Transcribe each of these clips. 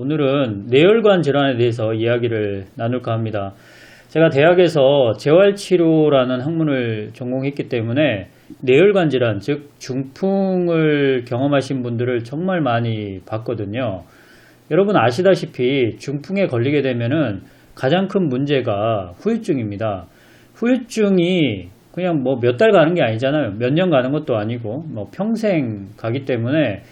오늘은 뇌혈관 질환에 대해서 이야기를 나눌까 합니다. 제가 대학에서 재활치료라는 학문을 전공했기 때문에 뇌혈관 질환, 즉 중풍을 경험하신 분들을 정말 많이 봤거든요. 여러분 아시다시피 중풍에 걸리게 되면은 가장 큰 문제가 후유증입니다. 후유증이 그냥 뭐 몇 달 가는 게 아니잖아요. 몇 년 가는 것도 아니고 뭐 평생 가기 때문에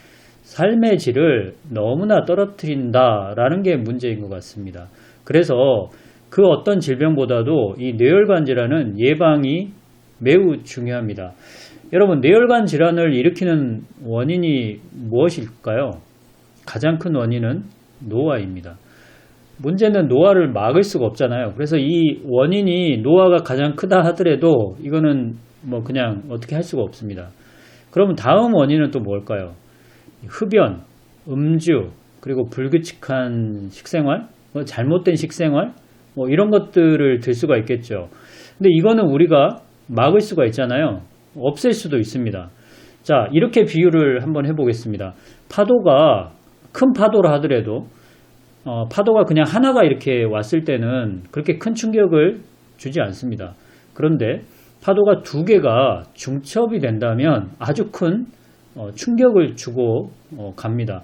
삶의 질을 너무나 떨어뜨린다라는 게 문제인 것 같습니다. 그래서 그 어떤 질병보다도 이 뇌혈관 질환은 예방이 매우 중요합니다. 여러분, 뇌혈관 질환을 일으키는 원인이 무엇일까요? 가장 큰 원인은 노화입니다. 문제는 노화를 막을 수가 없잖아요. 그래서 이 원인이 노화가 가장 크다 하더라도 이거는 뭐 그냥 어떻게 할 수가 없습니다. 그러면 다음 원인은 또 뭘까요? 흡연, 음주, 그리고 불규칙한 식생활, 뭐 잘못된 식생활, 뭐 이런 것들을 들 수가 있겠죠. 근데 이거는 우리가 막을 수가 있잖아요. 없앨 수도 있습니다. 자, 이렇게 비유를 한번 해보겠습니다. 파도가 큰 파도라 하더라도 어, 파도가 그냥 하나가 이렇게 왔을 때는 그렇게 큰 충격을 주지 않습니다. 그런데 파도가 두 개가 중첩이 된다면 아주 큰 어, 충격을 주고 어, 갑니다.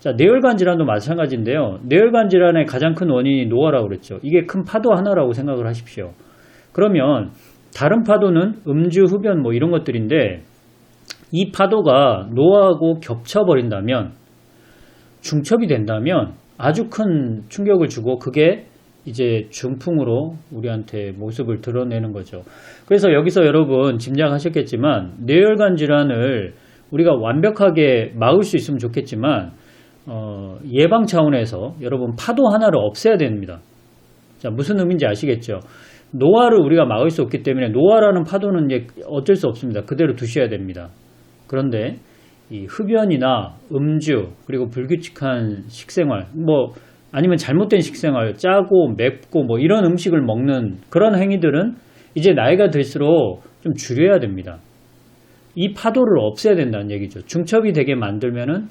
자, 뇌혈관 질환도 마찬가지인데요. 뇌혈관 질환의 가장 큰 원인이 노화라고 그랬죠. 이게 큰 파도 하나라고 생각을 하십시오. 그러면 다른 파도는 음주, 흡연 뭐 이런 것들인데 이 파도가 노화하고 겹쳐버린다면 중첩이 된다면 아주 큰 충격을 주고 그게 이제 중풍으로 우리한테 모습을 드러내는 거죠. 그래서 여기서 여러분 짐작하셨겠지만 뇌혈관 질환을 우리가 완벽하게 막을 수 있으면 좋겠지만 어, 예방 차원에서 여러분 파도 하나를 없애야 됩니다. 자 무슨 의미인지 아시겠죠? 노화를 우리가 막을 수 없기 때문에 노화라는 파도는 이제 어쩔 수 없습니다. 그대로 두셔야 됩니다. 그런데 이 흡연이나 음주 그리고 불규칙한 식생활 뭐 아니면 잘못된 식생활 짜고 맵고 뭐 이런 음식을 먹는 그런 행위들은 이제 나이가 들수록 좀 줄여야 됩니다. 이 파도를 없애야 된다는 얘기죠. 중첩이 되게 만들면은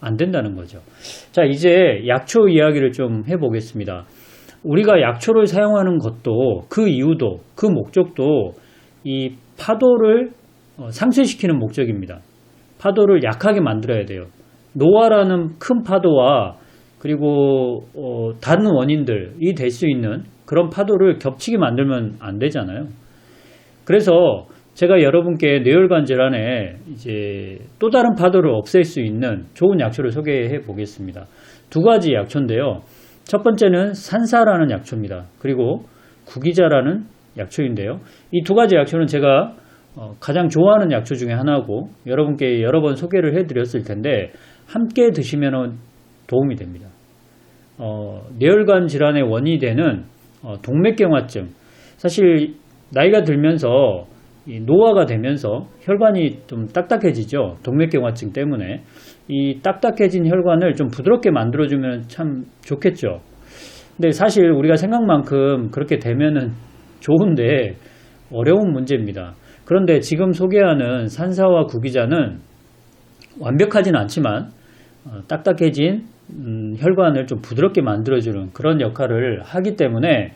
안 된다는 거죠. 자, 이제 약초 이야기를 좀 해보겠습니다. 우리가 약초를 사용하는 것도 그 이유도 그 목적도 이 파도를 어, 상쇄시키는 목적입니다. 파도를 약하게 만들어야 돼요. 노화라는 큰 파도와 그리고 어, 다른 원인들이 될 수 있는 그런 파도를 겹치게 만들면 안 되잖아요. 그래서 제가 여러분께 뇌혈관 질환에 이제 또 다른 파도를 없앨 수 있는 좋은 약초를 소개해 보겠습니다. 두 가지 약초인데요. 첫 번째는 산사라는 약초입니다. 그리고 구기자라는 약초인데요. 이 두 가지 약초는 제가 어, 가장 좋아하는 약초 중에 하나고 여러분께 여러 번 소개를 해드렸을 텐데 함께 드시면 도움이 됩니다. 어, 뇌혈관 질환의 원인이 되는 어, 동맥경화증 사실 나이가 들면서 노화가 되면서 혈관이 좀 딱딱해지죠. 동맥경화증 때문에 이 딱딱해진 혈관을 좀 부드럽게 만들어주면 참 좋겠죠. 근데 사실 우리가 생각만큼 그렇게 되면은 좋은데 어려운 문제입니다. 그런데 지금 소개하는 산사와 구기자는 완벽하진 않지만 어, 딱딱해진 음, 혈관을 좀 부드럽게 만들어주는 그런 역할을 하기 때문에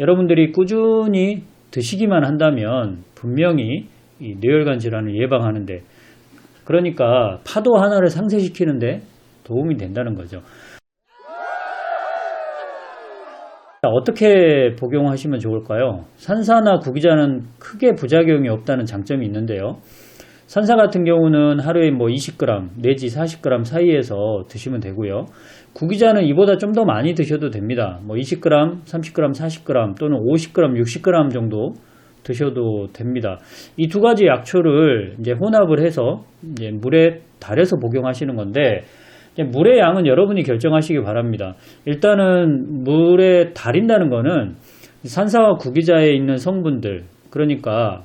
여러분들이 꾸준히 드시기만 한다면 분명히 이 뇌혈관 질환을 예방하는데 그러니까 파도 하나를 상쇄시키는데 도움이 된다는 거죠. 자, 어떻게 복용하시면 좋을까요? 산사나 구기자는 크게 부작용이 없다는 장점이 있는데요. 산사 같은 경우는 하루에 뭐 20g 내지 40g 사이에서 드시면 되고요. 구기자는 이보다 좀 더 많이 드셔도 됩니다. 뭐 20g, 30g, 40g 또는 50g, 60g 정도 드셔도 됩니다. 이 두 가지 약초를 이제 혼합을 해서 이제 물에 달여서 복용하시는 건데 물의 양은 여러분이 결정하시기 바랍니다. 일단은 물에 달인다는 거는 산사와 구기자에 있는 성분들 그러니까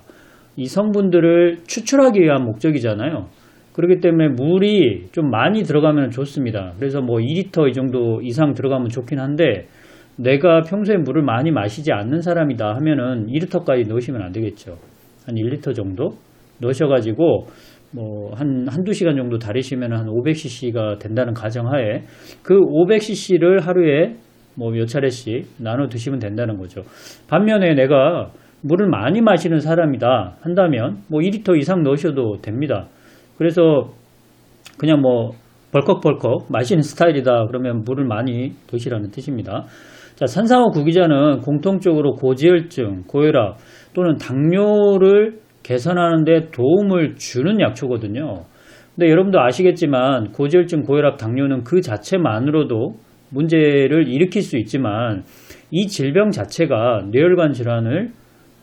이 성분들을 추출하기 위한 목적이잖아요. 그렇기 때문에 물이 좀 많이 들어가면 좋습니다. 그래서 뭐 2리터 이 정도 이상 들어가면 좋긴 한데 내가 평소에 물을 많이 마시지 않는 사람이다 하면은 2리터까지 넣으시면 안 되겠죠. 한 1리터 정도 넣으셔가지고 뭐, 한, 한두 시간 정도 다리시면 한 500cc가 된다는 가정하에 그 500cc를 하루에 뭐 몇 차례씩 나눠 드시면 된다는 거죠. 반면에 내가 물을 많이 마시는 사람이다 한다면 뭐 2리터 이상 넣으셔도 됩니다. 그래서 그냥 뭐 벌컥벌컥 마시는 스타일이다 그러면 물을 많이 드시라는 뜻입니다. 자, 산상호 구기자는 공통적으로 고지혈증, 고혈압 또는 당뇨를 개선하는 데 도움을 주는 약초거든요. 근데 여러분도 아시겠지만 고지혈증, 고혈압, 당뇨는 그 자체만으로도 문제를 일으킬 수 있지만 이 질병 자체가 뇌혈관 질환을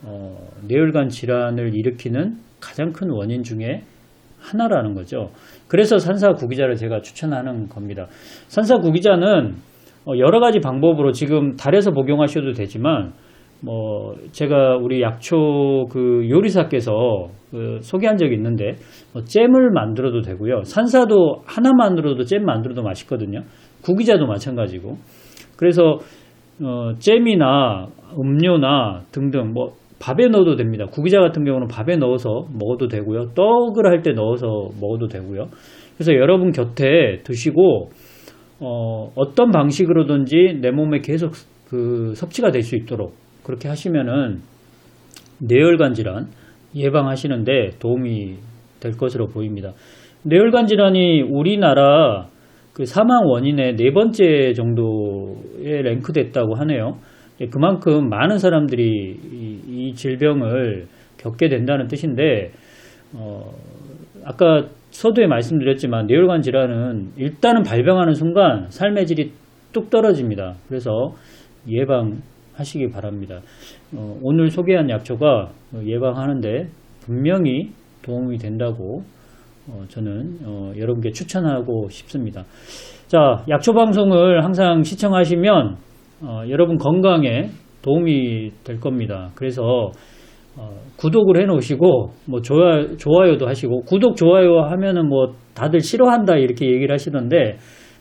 어, 뇌혈관 질환을 일으키는 가장 큰 원인 중에 하나라는 거죠. 그래서 산사 구기자를 제가 추천하는 겁니다. 산사 구기자는 어, 여러 가지 방법으로 지금 달에서 복용하셔도 되지만 뭐 제가 우리 약초 그 요리사께서 그 소개한 적이 있는데 뭐 잼을 만들어도 되고요. 산사도 하나 만들어도 잼 만들어도 맛있거든요. 구기자도 마찬가지고. 그래서 어, 잼이나 음료나 등등 뭐 밥에 넣어도 됩니다. 구기자 같은 경우는 밥에 넣어서 먹어도 되고요. 떡을 할 때 넣어서 먹어도 되고요. 그래서 여러분 곁에 두시고 어, 어떤 방식으로든지 내 몸에 계속 그 섭취가 될 수 있도록 그렇게 하시면은 뇌혈관 질환 예방하시는데 도움이 될 것으로 보입니다. 뇌혈관 질환이 우리나라 그 사망 원인의 네 번째 정도에 랭크됐다고 하네요. 예, 그만큼 많은 사람들이 이, 이 질병을 겪게 된다는 뜻인데, 어, 아까 서두에 말씀드렸지만 뇌혈관 질환은 일단은 발병하는 순간 삶의 질이 뚝 떨어집니다. 그래서 예방하시기 바랍니다. 어, 오늘 소개한 약초가 예방하는데 분명히 도움이 된다고 어, 저는 어, 여러분께 추천하고 싶습니다. 자, 약초 방송을 항상 시청하시면 어, 여러분 건강에 도움이 될 겁니다. 그래서 어, 구독을 해 놓으시고 뭐 좋아, 좋아요도 하시고 구독 좋아요 하면은 뭐 다들 싫어한다 이렇게 얘기를 하시던데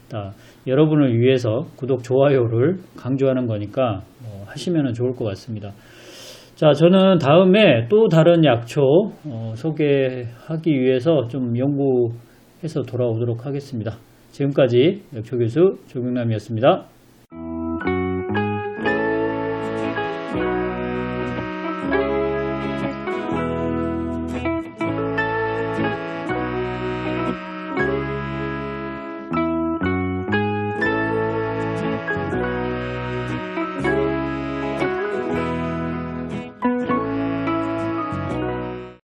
자, 여러분을 위해서 구독 좋아요를 강조하는 거니까 뭐 하시면 좋을 것 같습니다. 자, 저는 다음에 또 다른 약초 어, 소개하기 위해서 좀 연구해서 돌아오도록 하겠습니다. 지금까지 약초 교수 조경남이었습니다.